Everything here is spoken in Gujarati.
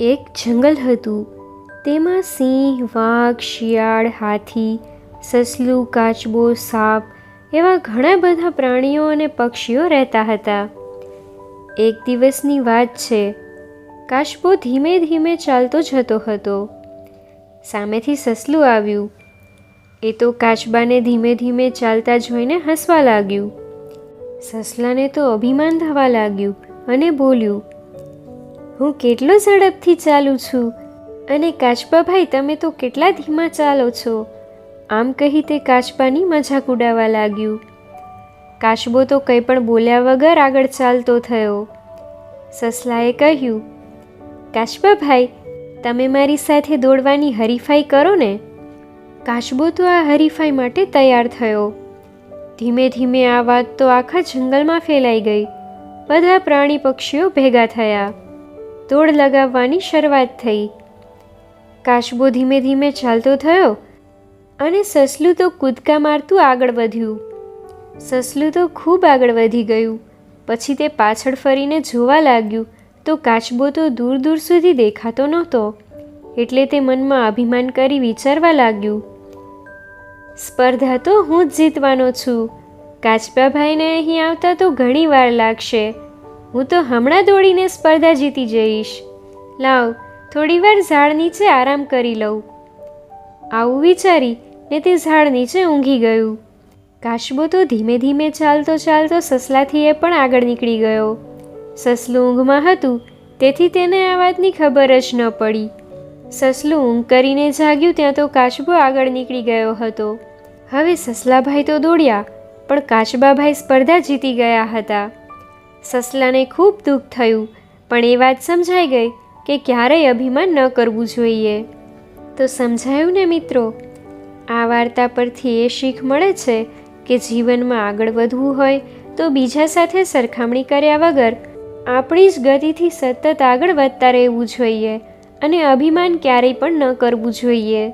એક જંગલ હતું. તેમાં સિંહ, વાઘ, શિયાળ, હાથી, સસલું, કાચબો, સાપ એવા ઘણા બધા પ્રાણીઓ અને પક્ષીઓ રહેતા હતા. એક દિવસની વાત છે. કાચબો ધીમે ધીમે ચાલતો જતો હતો. સામેથી સસલું આવ્યું. એ તો કાચબાને ધીમે ધીમે ચાલતા જોઈને હસવા લાગ્યું. સસલાને તો અભિમાન થવા લાગ્યું અને બોલ્યું હું કેટલો ઝડપથી ચાલું છું? અને કાચબાભાઈ, તમે તો કેટલા ધીમા ચાલો છો? આમ કહી તે કાચબાની મજાક ઉડાવવા લાગ્યું. કાચબો તો કંઈ પણ બોલ્યા વગર આગળ ચાલતો થયો. સસલાએ કહ્યું, કાચબાભાઈ, તમે મારી સાથે દોડવાની હરીફાઈ કરો ને? કાચબો તો આ હરીફાઈ માટે તૈયાર થયો. ધીમે ધીમે આ વાત તો આખા જંગલમાં ફેલાઈ ગઈ. બધા પ્રાણી પક્ષીઓ ભેગા થયા. દોડ લગાવવાની શરૂઆત થઈ. કાચબો ધીમે ધીમે ચાલતો થયો અને સસલું તો કૂદકા મારતું આગળ વધ્યું. સસલું તો ખૂબ આગળ વધી ગયું. પછી તે પાછળ ફરીને જોવા લાગ્યું તો કાચબો તો દૂર દૂર સુધી દેખાતો નહોતો. એટલે તે મનમાં અભિમાન કરી વિચારવા લાગ્યું. સ્પર્ધા તો હું જ જીતવાનો છું. કાચબાભાઈને અહીં આવતા તો ઘણી વાર લાગશે. હું તો હમણાં દોડીને સ્પર્ધા જીતી જઈશ. લાવ, થોડી વાર ઝાડ નીચે આરામ કરી લઉં. આવું વિચારી ને તે ઝાડ નીચે ઊંઘી ગયું. કાચબો તો ધીમે ધીમે ચાલતો ચાલતો સસલાથી એ પણ આગળ નીકળી ગયો. સસલું ઊંઘમાં હતું, તેથી તેને આ વાતની ખબર જ ન પડી. સસલું ઊંઘ કરીને જાગ્યું ત્યાં તો કાચબો આગળ નીકળી ગયો હતો. હવે સસલાભાઈ તો દોડ્યા, પણ કાચબાભાઈ સ્પર્ધા જીતી ગયા હતા. સસલાને ખૂબ દુઃખ થયું, પણ એ વાત સમજાઈ ગઈ કે ક્યારેય અભિમાન ન કરવું જોઈએ. તો સમજાયું ને મિત્રો? આ વાર્તા પરથી એ શીખ મળે છે કે જીવનમાં આગળ વધવું હોય તો બીજા સાથે સરખામણી કર્યા વગર આપણી જ ગતિથી સતત આગળ વધતા રહેવું જોઈએ અને અભિમાન ક્યારેય પણ ન કરવું જોઈએ.